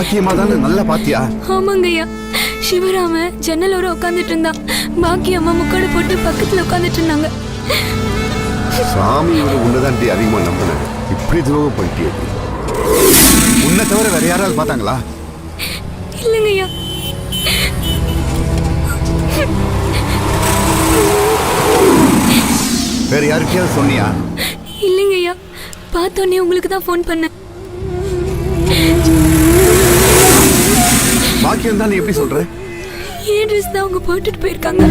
பாக்கியமா தானே நல்லா பாத்தியா? ஆமாங்கய்யா. சிவராம ஜன்னலோர உட்காந்துட்டு இருந்தான் பாக்கி அம்மா முக்காடு போட்டு பக்கத்துல உட்காந்துட்டு இருந்தாங்க சாமியோட உன்னதான் அதிகமா நம்பினேன் இப்படி துரோகம் பண்ணிட்டியே உன்னை தவிர வேற யாராவது பார்த்தாங்களா? இல்லைங்கய்யா. வேற யாருக்கையாவது சொன்னியா? இல்லைங்கய்யா. பார்த்தோன்னே உங்களுக்கு தான் ஃபோன் பண்ணேன். பாக்கியம் தான் எப்படி சொல்ற? ஏன் ட்ரெஸ் தான் அவங்க போட்டுட்டு போயிருக்காங்க.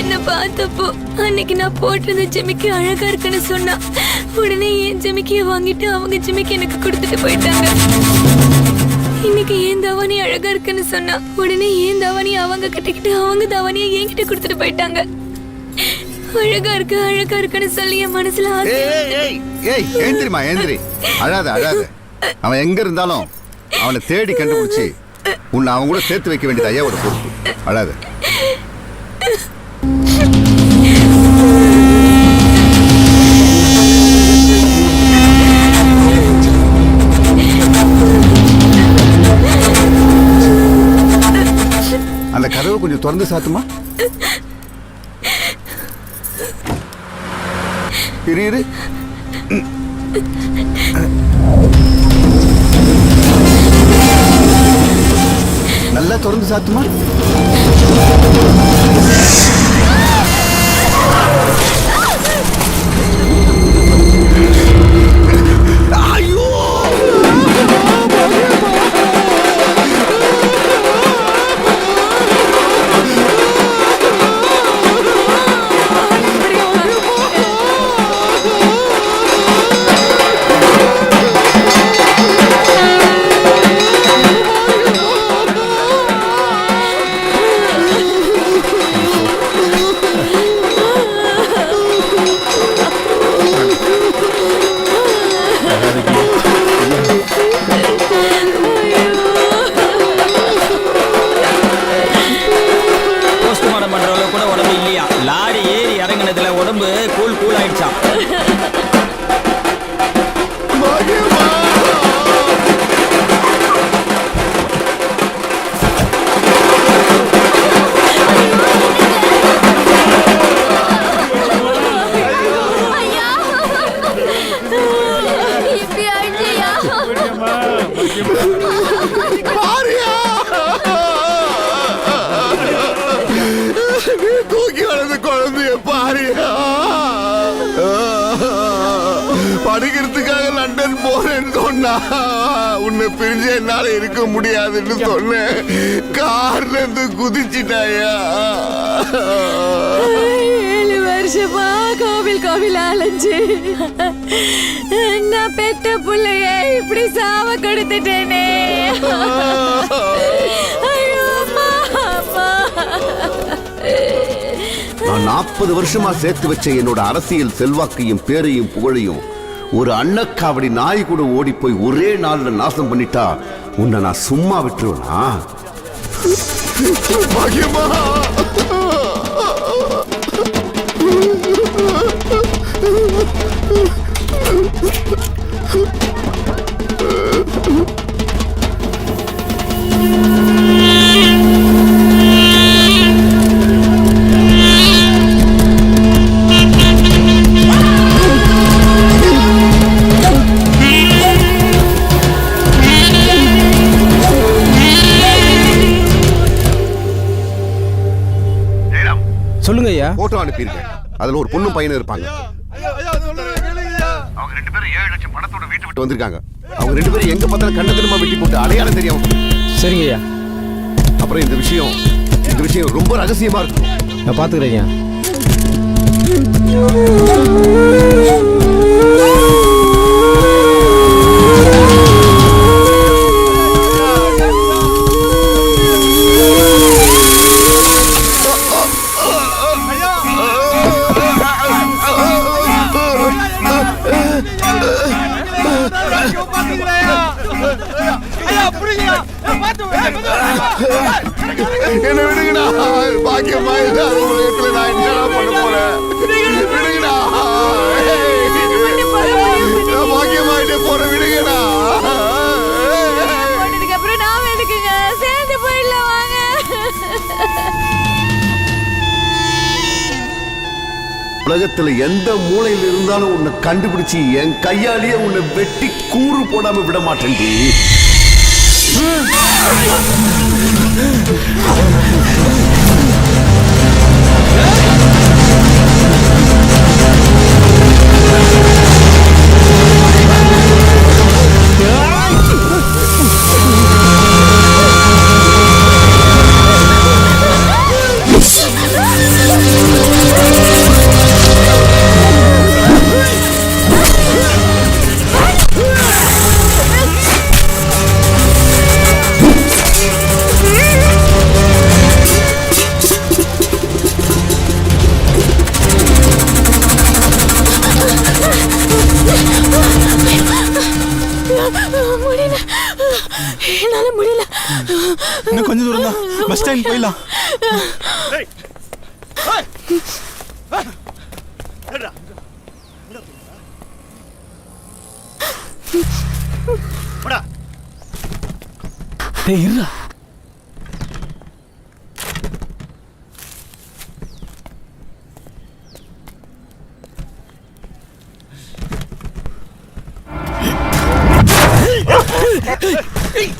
என்ன பார்த்தப்போ அன்னைக்கு நான் போட்டிருந்த ஜிமிக்கி அழகா இருக்குன்னு சொன்னா. உடனே என் ஜிமிக்கிய வாங்கிட்டு அவங்க ஜிமிக்கி எனக்கு கொடுத்துட்டு போயிட்டாங்க. இன்னைக்கு ஏன் தவணி அழகா இருக்குன்னு சொன்னா உடனே ஏன் தவணி அவங்க கட்டிக்கிட்டு அவங்க தவணியை என்கிட்ட கொடுத்துட்டு போயிட்டாங்க. அழகா இருக்கு அழகா இருக்குன்னு சொல்லி என் மனசுல ஏய் ஏய் ஏய் ஏந்திரிமா ஏந்திரி. அழாத அழாத. அவன் எங்க இருந்தாலும் அவனை தேடி கண்டுபிடிச்சு உன்னை அவன் கூட சேர்த்து வைக்க வேண்டியது ஐயாவோட பொறுப்பு. அழாத. அந்த கதவை கொஞ்சம் திறந்து சாத்துமா? இரு இரு. நல்லா திறந்து சாத்துமா? என்னால இருக்க முடியாதுன்னு சொன்னேன். கார்ல இருந்து குதிச்சிட்டாயா? ஏழு வருஷமா கோவில் கோவில் அலைஞ்சு. நான் பெத்த புள்ளைய இப்படி சாவ கொடுத்துட்டேனே. ஐயோ, அம்மா, அம்மா. நான் நாற்பது வருஷமா சேர்த்து வச்ச என்னோட அரசியல் செல்வாக்கையும் பேரையும் புகழையும் ஒரு அன்னக்காவடி நாய் கூட ஓடி போய் ஒரே நாள்ல நாசம் பண்ணிட்டா உன்னை நான் சும்மா விட்டுருவேனா? பாக்கியமா சொல்லுங்க ஒரு பொண்ணும் பையனும் இருப்பாங்க. அவங்க ரெண்டு பேரும் ஏழு லட்சம் பணத்தோட வீட்டு விட்டு வந்திருக்காங்க. அவங்க ரெண்டு பேரும் எங்க பார்த்தாலும் கண்ட திரும்ப வெட்டி போட்டு அடையாளம் தெரியும் சரிங்க ஐயா அப்புறம் இந்த விஷயம் இந்த விஷயம் ரொம்ப ரகசியமா இருக்கும். நான் பாத்துக்கிறேன் உலகத்துல நான் என்னடா பண்ண போறேன். விடுங்கடா. உலகத்துல எந்த மூலையில இருந்தாலும் உன்னை கண்டுபிடிச்சு என் கையாலேயே உன்னை வெட்டி கூறு போடாம விட மாட்டேன் Oh, என்னால முடியல. இன்னும் கொஞ்சம் தூரம் தான். பஸ் ஸ்டாண்ட் போயிடலாம். டேய் இருடா. டேய்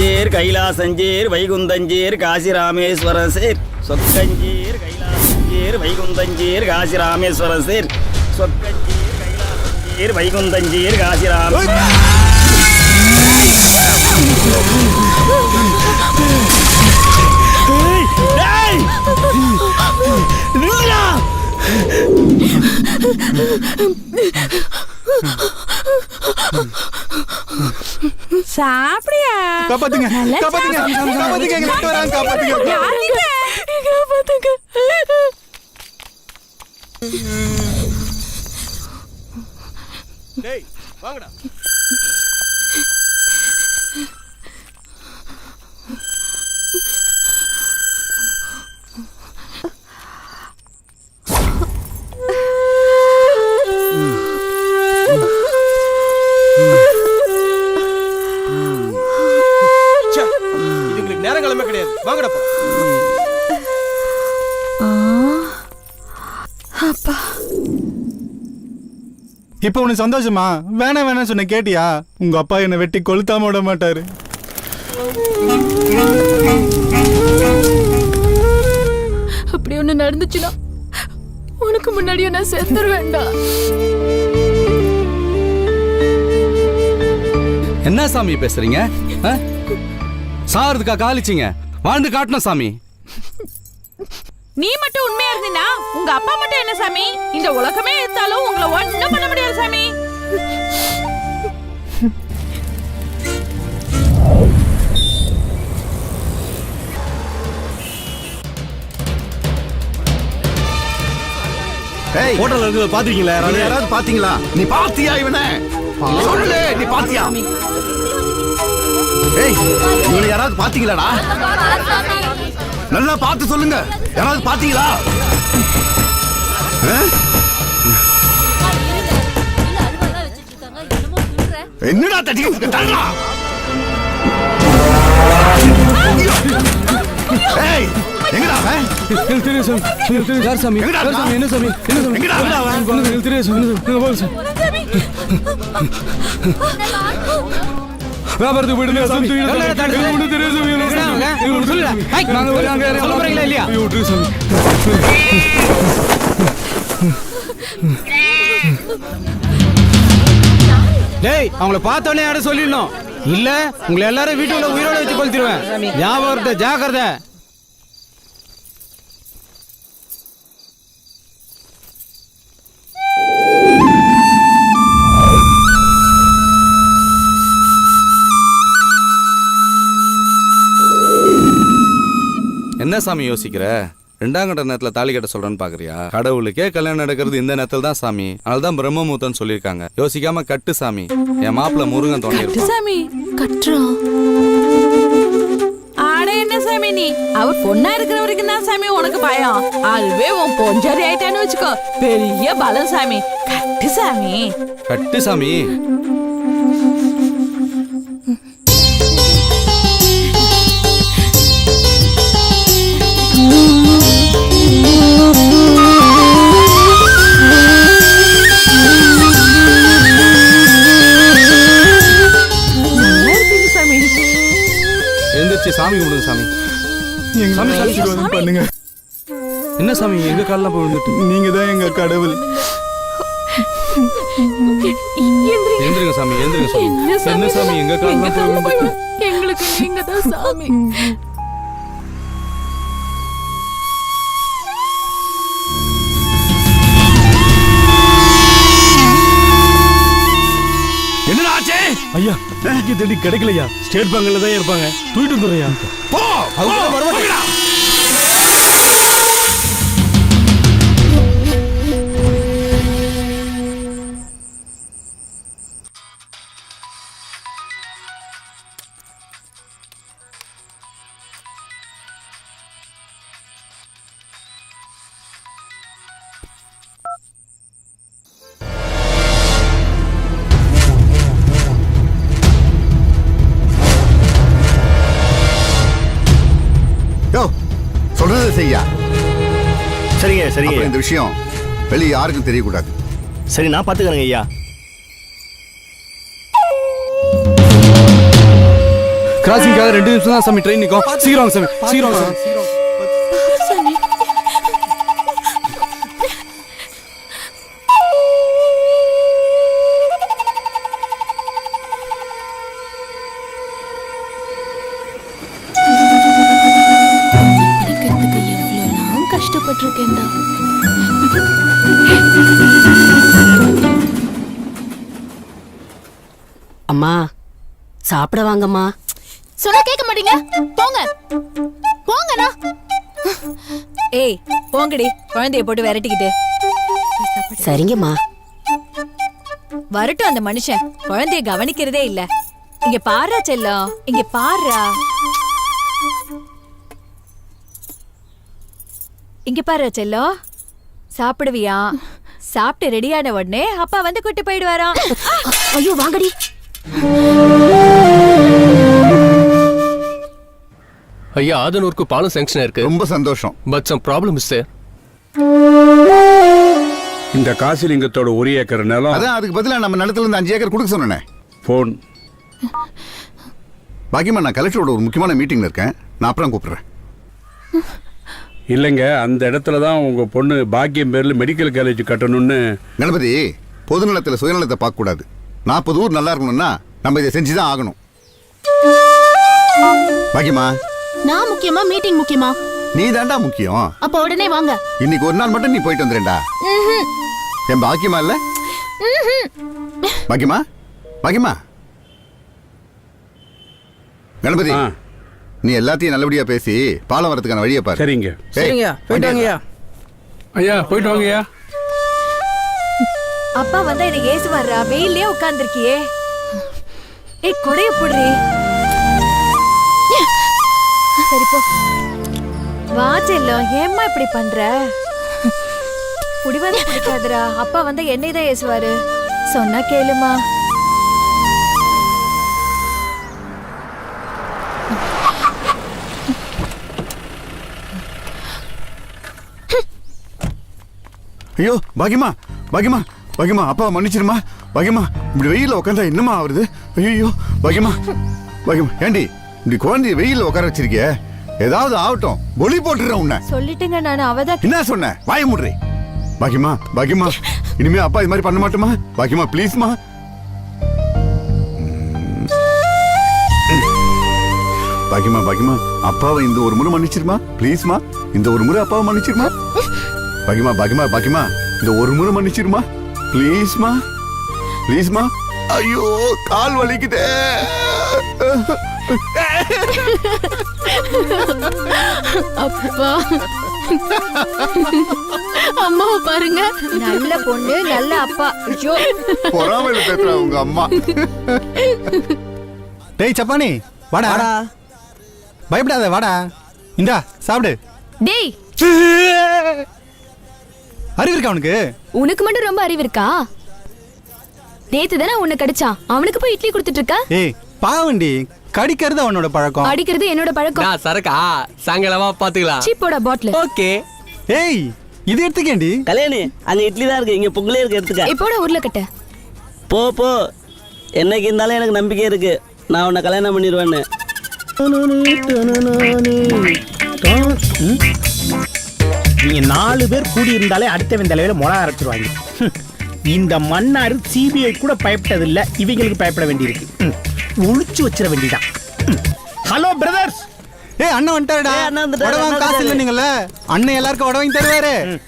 சொக்கஞ்சேர் கைலாசஞ்சீர் வைகுந்தஞ்சீர் காசி ராமேஸ்வரம் சேர். சொக்கஞ்சீர் கைலாசஞ்சீர் வைகுந்தஞ்சீர் காசி ராமேஸ்வரம் சேர். சொக்கஞ்சீர் கைலாசஞ்சீர் வைகுந்தஞ்சீர் காசி ராம சாப்பிடியா காப்பாத்துங்க. எங்க வராங்க. இதுங்களுக்கு அப்பா இப்போ உனக்கு சந்தோஷமா? வேணாம் வேணாம் சொன்ன கேட்டியா? உங்க அப்பா என்னை வெட்டி கொளுத்தாம விட மாட்டாரு. அப்படி ஒண்ணு நடந்துச்சுன்னா உனக்கு முன்னாடியே நான் செத்துரு வேண்டாம் என்ன சாமி பேசுறீங்க ஆ? சாகிறதுக்கா காலிச்சிங்க. வாழ்ந்து காட்டணும் சாமி. நீ மட்டும் உண்மையா இருந்தீனா உங்க அப்பா மட்டும் என்ன சாமி? இந்த உலகமே எடுத்தாலும் உங்களை ஒண்ணும் பண்ண முடியாது சாமி. ஏய் ஹோட்டல்ல இருக்கிறத பாத்தீங்களா யாராவது? பாத்தீங்களா நீ பாத்தியா இவனை? சொல்லு நீ பாத்தியா ஏய் இவனை யாராவது பாத்தீங்களாடா நல்லா பார்த்து சொல்லுங்க. யாராவது பாத்தீங்களா ஆ? என்னடா தட்டி? தள்ளா ஏய் எங்கடா அவன்? தெரியும் சாமி. தெரியும் யார் சாமி? எங்கடா யார் சாமி? என்ன சாமி? என்ன சாமி? எங்கடா அவன்? தெரியும் சாமி. என்ன சாமி? சாமி. வியாபாரத்துக்கு போயிட்டு சாமி. நேரம் தடுத்து? எனக்கு தெரியாது சாமி எனக்கு நாங்க போய் அங்க சொல்ல போறீங்களா இல்லையா? ஐயோ, விட்டுரு சாமி டேய் அவங்கள பார்த்தோன்னே யாரும் சொல்லிடணும். இல்ல உங்களை எல்லாரும் வீட்டுக்குள்ள உயிரோட வச்சு கொளுத்திடுவேன். இருக்க ஜாக்கிரதை. என்ன சாமி யோசிக்கிற? ரெண்டாம் கட்ட நேரத்துல தாலி கட்ட சொல்றேன்னு பாக்குறியா? கடவுளுக்கே கல்யாணம் நடக்கிறது இந்த நேரத்துல தான் சாமி. அதனாலதான் பிரம்மமுத்தன் சொல்லியிருக்காங்க. யோசிக்காம கட்டு சாமி. என் மாப்பிள்ள முருகன் தோணியிருப்பான் சாமி கட்டுறோம் என்ன சாமி நீ? அவர் பொண்ணா இருக்கிற வரைக்கும் தான் சாமி உனக்கு பயம்? அதுவே உன் பொஞ்சாரி ஆயிட்டான்னு வச்சுக்கோ. பெரிய பலம் சாமி. கட்டு சாமி. கட்டு சாமி. சாமி கும்பிடுங்க சாமி. எங்க சாமி, சாமி, ஆசீர்வாதம் பண்ணுங்க. என்ன சாமி? எங்க கால்லாம் போய் விழுந்துட்டு? நீங்க தான் எங்க கடவுள். எழுந்திருங்க சாமி எழுந்திருங்க சாமி. என்ன என்ன சாமி? எங்க கால்லாம் போய் விழுந்துட்டு? எங்களுக்கு நீங்க தான் சாமி. ஐயா தேடி கிடைக்கலையா? ஸ்டேட் பேங்க்ல தான் இருப்பாங்க. தூக்கிட்டு வந்துடுறியா போ இந்த விஷயம் வெளியே யாருக்கும் தெரியக்கூடாது. சரி நான் பாத்துக்கிறேங்க ஐயா. கிராசிங்காக ரெண்டு நிமிஷம் தான் சாமி ட்ரெயின் நிற்கும் சீக்கிரம் சாமி சீக்கிரம் சாமி. அம்மா சாப்பிட வாங்கம்மா. சொன்னா கேட்க மாட்டீங்க? போங்க. போங்கண்ணா ஏய் போங்கடி. குழந்தைய போட்டு விரட்டிக்கிட்டு. சரிங்கம்மா. வரட்டும் அந்த மனுஷன். குழந்தைய கவனிக்கிறதே இல்ல. இங்க பாருடா செல்லம். இங்க பாருடா இங்க பாருடா செல்லம். சாப்பிடுவியா? சாப்பிட்டு ரெடியான உடனே அப்பா வந்து கூட்டு போயிடுவாராம். ஐயோ வாங்கடி. ஐயா ஆதனூருக்கு பாலம் சாங்ஷன் இருக்கு. ரொம்ப சந்தோஷம். But some problem is sir இந்த காசிலிங்கத்தோட ஒரு ஏக்கர் நிலம். அதான் அதுக்கு பதிலா நம்ம நிலத்துல இருந்து அஞ்சு ஏக்கர் கொடுக்க சொன்னேனே. போன். பாக்கியமா நான் கலெக்டரோட ஒரு முக்கியமான மீட்டிங்ல இருக்கேன். நான் அப்புறம் கூப்பிடுறேன். இல்லைங்க அந்த இடத்துல தான் உங்க பொண்ணு பாக்கியம் பேர்ல மெடிக்கல் காலேஜ் கட்டணும்னு. கணபதி பொது நலத்துல சுயநலத்தை பார்க்க கூடாது நாற்பது ஊர் நல்லா இருக்கணும்னா நம்ம இதை செஞ்சுதான் ஆகணும். பாக்கியமா நான் முக்கியமா மீட்டிங் முக்கியமா? நீ தாண்டா முக்கியம். அப்ப உடனே வாங்க. இன்னைக்கு ஒரு நாள் மட்டும் நீ போயிட்டு வந்துடுறேன்டா. என் பாக்கியமா இல்ல? பாக்கியமா? பாக்கியமா? கணபதி நீ எல்லாத்தையும் நல்லபடியா பேசி பாலம் வரதுக்கான வழியை பாரு. சரிங்க. ஏய், வண்டியை ஐயா போயிட்டு வாங்கய்யா. அப்பா வந்தா என்ன ஏசு வர்றா வெயிலே உட்கார்ந்துருக்கியே. ஏய் கொடைய புடுறி. சரி போ. வா செல்லம். ஏம்மா இப்படி பண்ற? புடிவாத பிடிக்காதரா அப்பா வந்தா என்னை தான் ஏசுவாரு. சொன்னா கேளுமா. ஐயோ பாக்கியமா பாக்கியமா பாக்கியமா அப்பா மன்னிச்சிருமா? பாக்கியமா இப்படி வெயில உட்காந்தா என்னமா ஆகுது ஐயோ பாக்கியமா பாக்கியமா ஏண்டி இப்படி குழந்தைய வெயில உட்கார வச்சிருக்கிய? ஏதாவது ஆகட்டும் ஒளி போட்டுறேன் உன்னை. சொல்லிட்டுங்க நான் அவதான் என்ன சொன்ன? வாய முடுறே. பாக்கியமா பாக்கியமா இனிமே அப்பா இது மாதிரி பண்ண மாட்டோமா? பாக்கியமா ப்ளீஸ்மா பாக்கியமா பாக்கியமா அப்பாவை இந்த ஒரு முறை மன்னிச்சிருமா? ப்ளீஸ்மா இந்த ஒரு முறை அப்பாவை மன்னிச்சிருமா? பாக்கியமா பாக்கியமா பாக்கியமா இந்த ஒரு முறை மன்னிச்சிருமா? ப்ளீஸ்மா ப்ளீஸ்மா ஐயோ கால் வலிக்குதே அப்பா. அம்மாவை பாருங்க. நல்ல பொண்ணு நல்ல அப்பா. ஐயோ. பொறாமையில பேசுறா உங்க அம்மா. டேய் சப்பானி வாடா. பயப்படாத வாடா. இந்தா சாப்பிடு. டேய். அறிவு இருக்கா அவனுக்கு? உனக்கு மட்டும் ரொம்ப அறிவு இருக்கா? நேத்து தானே உன்னை கடிச்சான். அவனுக்கு போய் இட்லி கொடுத்துட்டு இருக்க ஏய் பாவண்டி கடிக்கிறது அவனோட பழக்கம். அடிக்கிறது என்னோட பழக்கம். நான் சரக்கா? சாயங்காலமா பாத்துக்கலாம். சீப்போட பாட்டில். ஓகே. ஏய் இது எடுத்துக்கேண்டி கல்யாணி அங்க இட்லி தான் இருக்கு. இங்க பொங்கலே இருக்கு எடுத்துக்க. இப்போட உருளைக்கட்டை. போ போ. என்னைக்கு இருந்தாலும் எனக்கு நம்பிக்கை இருக்கு. நான் உன்னை கல்யாணம் பண்ணிடுவேன்னு. நீங்க நாலு பேர் கூடி இருந்தாலே அடுத்தவன் தலையில மொளா அரைச்சிருவாங்க. இந்த மன்னாரு சிபிஐ கூட பயப்பட்டதில்ல இவங்களுக்கு பயப்பட வேண்டியிருக்கு. ம். ஒளிச்சு வச்சிட வேண்டியதான் ஹலோ பிரதர்ஸ். ஏய் அண்ணன் வந்துட்டாருடா. அண்ணன் காசு இல்லை நீங்கள்ல. அண்ணன் எல்லாருக்கும் வடை வாங்கி தருவாரு.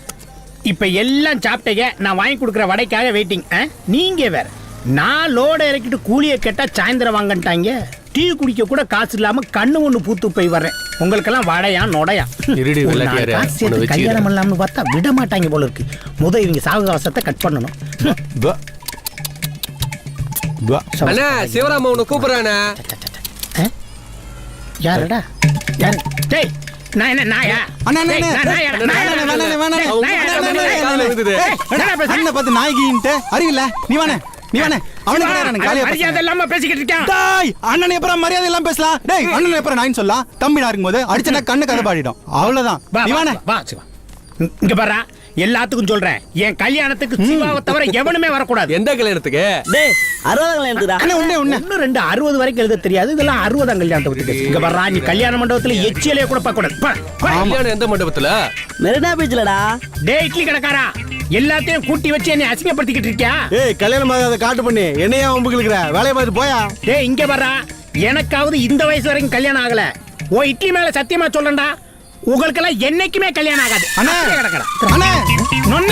இப்ப எல்லாம் சாப்பிட்டீங்க. நான் வாங்கி கொடுக்குற வடைக்காக வெயிட்டிங் நீங்க வேற. நான் லோட இறக்கிட்டு கூலியை கேட்டா சாயந்தரம் வாங்கன்ட்டாங்க. டீ குடிக்க கூட காசு இல்லாம கண்ணு ஒண்ணு பூத்து போய் வர்றேன் உங்களுக்கெல்லாம் வடையா நொடையா இருடி. காசு சேர்த்து கல்யாணம் பண்ணலாம்னு பார்த்தா விட மாட்டாங்க போல இருக்கு முத இவங்க சாவகாசத்தை கட் பண்ணணும். அண்ணா சிவராம உன்னை கூப்பிடுறானே? யாருடா யாரு டேய் நான் என்ன நாயா அண்ணா, அண்ணா, அண்ணா. அண்ணா, அண்ணா, அண்ணா, அண்ணா, அண்ணா, அண்ணா, நீ வானே அவனுக்கு காலியா மரியாதை பேசுறேன். இல்லாம பேசிக்கிட்டு இருக்கான். டேய் அண்ணன் எப்பறம் மரியாதை எல்லாம் பேசலாம் டேய் அண்ணன் எப்பறம் நாயின்னு சொல்லலாம் தம்பி நான் இருக்கும்போது அடிச்சனா கண்ணு கதை பாடிடும் அவ்வளவுதான் வா, சிவா. இங்க- பாரு எல்லாத்துக்கும் சொல்றேன். என் கல்யாணத்துக்கு சிவாவை தவிர எவனுமே வரக்கூடாது. எந்த கல்யாணத்துக்கு? டேய் அறுபதாம் கல்யாணத்துடா அண்ணே உண்ணே உண்ணே ஒன்னு ரெண்டு அறுபது வரைக்கும் எழுத தெரியாது. இதெல்லாம் அறுபதாம் கல்யாணத்தை விட்டுட்டு இங்க வர்றா நீ கல்யாண மண்டபத்துல எச்சியலே கூட பார்க்க கூடாது. போ, போ. கல்யாணம் எந்த மண்டபத்துல? மெரினா பீச்லடா டேய் இட்லி கடைக்காரா. எல்லாத்தையும் கூட்டி வச்சு என்னை அசிங்கப்படுத்திக்கிட்டு இருக்கியா? ஏய் கல்யாணம் ஆகாத காட்டு பண்ணி. என்னையா வம்புக்கு இருக்கிற வேலையை பார்த்து போயா? டேய் இங்க வர்றா எனக்காவது இந்த வயசு வரைக்கும் கல்யாணம் ஆகல. ஓ இட்லி மேல சத்தியமா சொல்றேன்டா. உங்களுக்கெல்லாம் என்னைக்குமே கல்யாணம் ஆகாது. அண்ணே! அப்படியே கிடக்குறா. அண்ணே! நொண்ணே